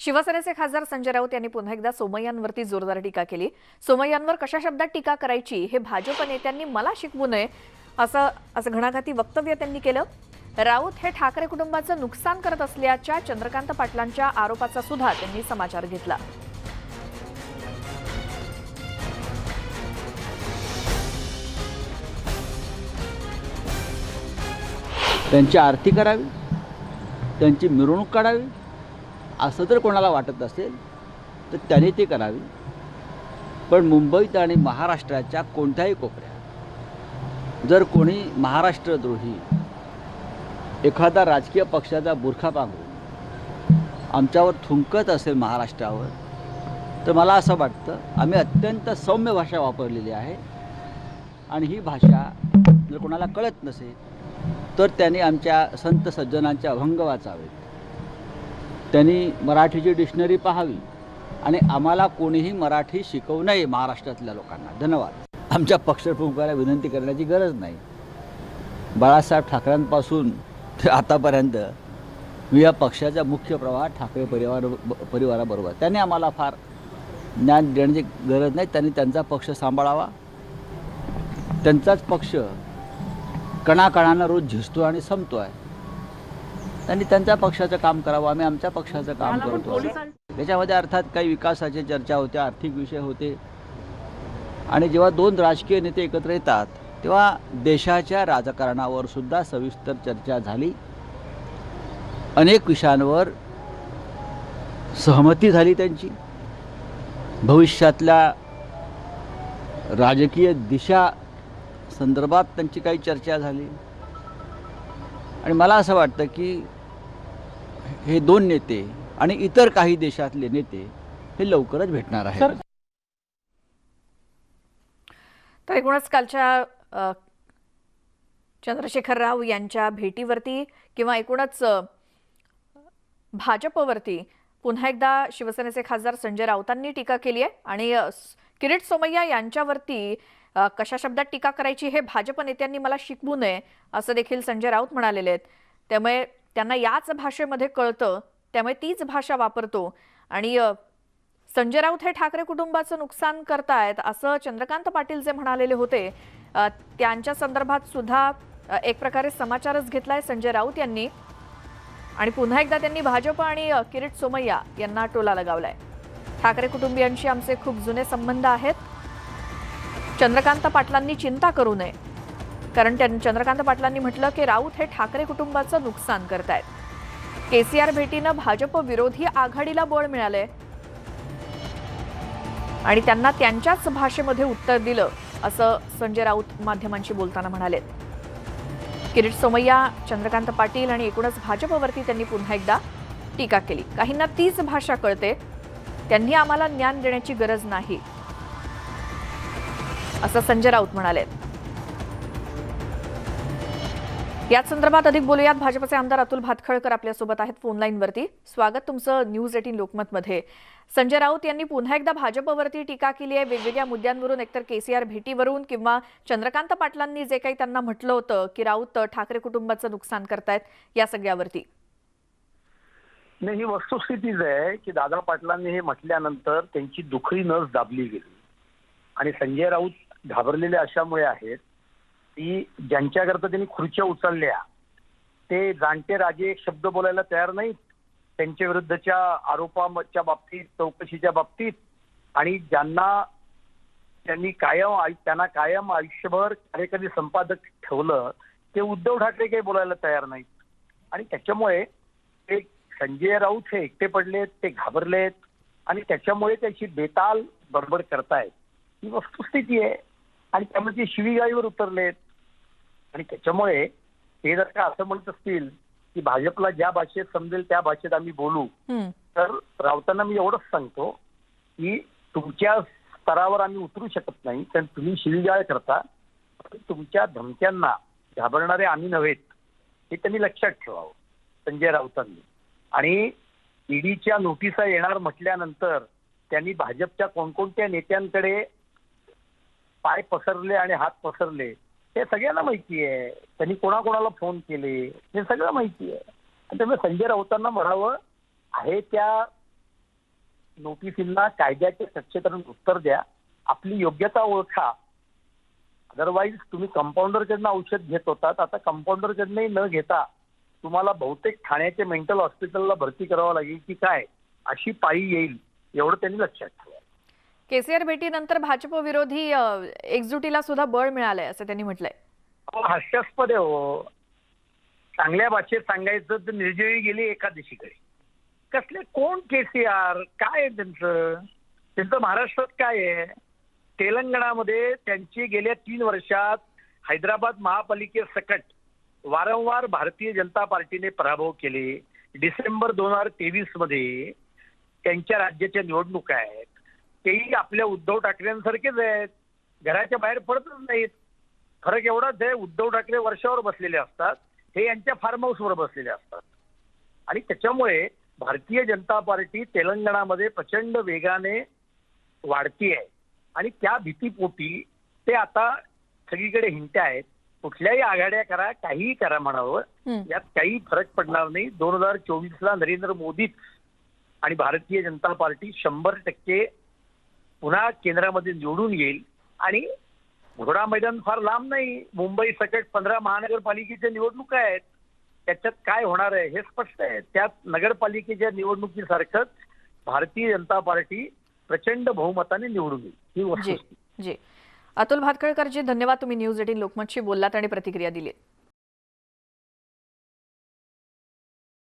शिवसेनेचे खासदार संजय राऊत यांनी पुन्हा एकदा सोमय्यांवरती जोरदार टीका केली. सोमय्यांवर कशा शब्दात टीका करायची हे भाजप नेत्यांनी मला शिकवू नये असं असं घणाघाती वक्तव्य त्यांनी केलं. राऊत हे ठाकरे कुटुंबाचं नुकसान करत असल्याच्या चंद्रकांत पाटलांच्या आरोपाचा सुद्धा त्यांनी समाचार घेतला. त्यांची आरती करावी त्यांची मिरवणूक काढावी असं जर कोणाला वाटत असेल तर त्याने ती करावी. पण मुंबईत आणि महाराष्ट्राच्या कोणत्याही कोपऱ्यात जर कोणी महाराष्ट्रद्रोही एखादा राजकीय पक्षाचा बुरखा पांघरून आमच्यावर थुंकत असेल महाराष्ट्रावर तर मला असं वाटतं आम्ही अत्यंत सौम्य भाषा वापरलेली आहे. आणि ही भाषा जर कोणाला कळत नसेल तर त्याने आमच्या संत सज्जनांचे अभंग वाचावेत. त्यांनी मराठीची डिक्शनरी पाहावी. आणि आम्हाला कोणीही मराठी शिकवू नये महाराष्ट्रातल्या लोकांना. धन्यवाद. आमच्या पक्षप्रमुखाला विनंती करण्याची गरज नाही. बाळासाहेब ठाकरेंपासून ते आतापर्यंत मी या पक्षाचा मुख्य प्रवाह ठाकरे परिवार परिवाराबरोबर. त्यांनी आम्हाला फार ज्ञान देण्याची गरज नाही. त्यांनी त्यांचा पक्ष सांभाळावा. त्यांचाच पक्ष कणाकणानं रोज झिजतो आणि संपतो आहे त्यांनी त्यांच्या पक्षाचं काम करावं. आम्ही आमच्या पक्षाचं काम करतो. त्याच्यामध्ये अर्थात काही विकासाच्या चर्चा होत्या आर्थिक विषय होते. आणि जेव्हा दोन राजकीय नेते एकत्र येतात तेव्हा देशाच्या राजकारणावर सुद्धा सविस्तर चर्चा झाली. अनेक विषयांवर सहमती झाली त्यांची. भविष्यातल्या राजकीय दिशा संदर्भात त्यांची काही चर्चा झाली. आणि मला असं वाटतं की हे दोन नेते आणि इतर काही देशातले नेते हे लवकरच भेटणार आहेत. तर एकूणच कालच्या चंद्रशेखर राव यांच्या भेटीवरती किंवा एकूणच भाजपवरती पुन्हा एकदा शिवसेनेचे खासदार संजय राऊतांनी टीका केली आहे आणि किरीट सोमय्या यांच्यावरती कशा शब्दात टीका करायची हे भाजप नेत्यांनी मला शिकवू नये असं देखील संजय राऊत म्हणालेले आहेत. त्यामुळे त्यांना याच भाषेमध्ये कळतं त्यामुळे तीच भाषा वापरतो. आणि संजय राऊत हे ठाकरे कुटुंबाचं नुकसान करतायत असं चंद्रकांत पाटील जे म्हणालेले होते त्यांच्या संदर्भात सुद्धा एक प्रकारे समाचारच घेतलाय संजय राऊत यांनी. आणि पुन्हा एकदा त्यांनी भाजप आणि किरीट सोमय्या यांना टोला लगावलाय. ठाकरे कुटुंबियांशी आमचे खूप जुने संबंध आहेत. चंद्रकांत पाटलांनी चिंता करू नये. कारण त्यां चंद्रकांत पाटलांनी म्हटलं की राऊत हे ठाकरे कुटुंबाचं नुकसान करतायत. केसीआर भेटीनं भाजप विरोधी आघाडीला बळ मिळालंय. आणि त्यांना त्यांच्याच भाषेमध्ये उत्तर दिलं असं संजय राऊत माध्यमांशी बोलताना म्हणाले किरीट सोमय्या चंद्रकांत पाटील आणि एकूणच भाजपवरती त्यांनी पुन्हा एकदा टीका केली. काहींना तीच भाषा कळते त्यांनी आम्हाला ज्ञान देण्याची गरज नाही असं संजय राऊत म्हणाले याच संदर्भात अधिक बोलूयात. भाजपचे आमदार अतुल भातखळकर आपल्यासोबत आहेत फोनलाईनवरती. स्वागत तुमचं न्यूज एटीन लोकमतमध्ये. संजय राऊत यांनी पुन्हा एकदा भाजपवरती टीका केली आहे. वेगवेगळ्या मुद्द्यांवरून एकतर केसीआर भेटीवरून किंवा चंद्रकांत पाटलांनी जे काही त्यांना म्हटलं होतं की राऊत ठाकरे कुटुंबाचं नुकसान करतायत या सगळ्यावरती. नाही ही वस्तुस्थितीच आहे की दादा पाटलांनी हे म्हटल्यानंतर त्यांची दुखरी नस दाबली गेली. आणि संजय राऊत घाबरलेले अशामुळे आहेत की ज्यांच्याकरता त्यांनी खुर्च्या उचलल्या ते जाणते राजे एक शब्द बोलायला तयार नाहीत. त्यांच्या विरुद्धच्या आरोपाच्या बाबतीत चौकशीच्या बाबतीत आणि ज्यांना त्यांनी कायम आयु- त्यांना कायम आयुष्यभर कार्यकारी संपादक ठेवलं ते उद्धव ठाकरे काही बोलायला तयार नाहीत. आणि त्याच्यामुळे ते संजय राऊत हे एकटे पडलेत ते घाबरलेत आणि त्याच्यामुळे त्याची बेताल बडबड करतायत. ही वस्तुस्थिती आहे. आणि त्यामुळे ते शिवीगाईवर उतरलेत. आणि त्याच्यामुळे ते जर का असं म्हणत असतील की भाजपला ज्या भाषेत समजेल त्या भाषेत आम्ही बोलू. तर राऊतांना मी एवढंच सांगतो की तुमच्या स्तरावर आम्ही उतरू शकत नाही कारण तुम्ही शिवीगाळ करता तुमच्या धमक्यांना घाबरणारे आम्ही नव्हेत हे त्यांनी लक्षात ठेवावं संजय राऊतांनी आणि ईडीच्या नोटिसा येणार म्हटल्यानंतर त्यांनी भाजपच्या कोणकोणत्या नेत्यांकडे पाय पसरले आणि हात पसरले हे सगळ्यांना माहिती आहे. त्यांनी कोणाकोणाला फोन केले हे सगळं माहिती आहे. आणि त्यामुळे संजय राऊतांना म्हणावं आहे त्या नोटिसींना कायद्याचे कक्षेतून उत्तर द्या. आपली योग्यता ओळखा. अदरवाईज तुम्ही कंपाऊंडरकडनं औषध घेत होतात. आता कंपाऊंडरकडनंही न घेता तुम्हाला बहुतेक ठाण्याच्या मेंटल हॉस्पिटलला भरती करावं लागेल की काय? अशी पायी येईल. एवढं त्यांनी लक्षात ठेवा. केसीआर भेटीनंतर भाजप विरोधी एकजुटीला सुद्धा बळ मिळालंय असं त्यांनी म्हटलंय. हो, हास्यास्पद आहे हो. चांगल्या भाषेत सांगायचं तर निर्जळी गेली एकादशीकडे कसले कोण केसीआर? काय आहे त्यांचं? त्यांचं महाराष्ट्रात काय आहे? तेलंगणामध्ये त्यांची गेल्या तीन वर्षात हैदराबाद महापालिकेसकट वारंवार भारतीय जनता पार्टीने पराभव केले. डिसेंबर दोन हजार तेवीसमध्ये त्यांच्या राज्याच्या निवडणुका आहेत. तेही आपल्या उद्धव ठाकरेंसारखेच आहेत. घराच्या बाहेर पडतच नाहीत. फरक एवढाच आहे उद्धव ठाकरे वर्षावर बसलेले असतात. हे यांच्या फार्म हाऊसवर बसलेले असतात. आणि त्याच्यामुळे भारतीय जनता पार्टी तेलंगणामध्ये प्रचंड वेगाने वाढती आहे आणि त्या भीतीपोटी ते आता सगळीकडे हिंट्या आहेत. कुठल्याही आघाड्या करा काहीही करा म्हणावं. यात काही फरक पडणार नाही. दोन हजार चोवीसला नरेंद्र मोदीच आणि भारतीय जनता पार्टी शंभर टक्के पुन्हा केंद्रामध्ये निवडून येईल. आणि घोडा मैदान फार लांब नाही. मुंबई सकट पंधरा महानगरपालिकेच्या निवडणुका आहेत. त्याच्यात काय होणार आहे हे स्पष्ट आहे. त्यात नगरपालिकेच्या निवडणुकीसारखंच भारतीय जनता पार्टी प्रचंड बहुमताने निवडून येईल. ही जी वस्तुस्थिती जी. अतुल धन्यवाद तुम्ही न्यूज एटीन लोकमतशी बोललात आणि प्रतिक्रिया दिली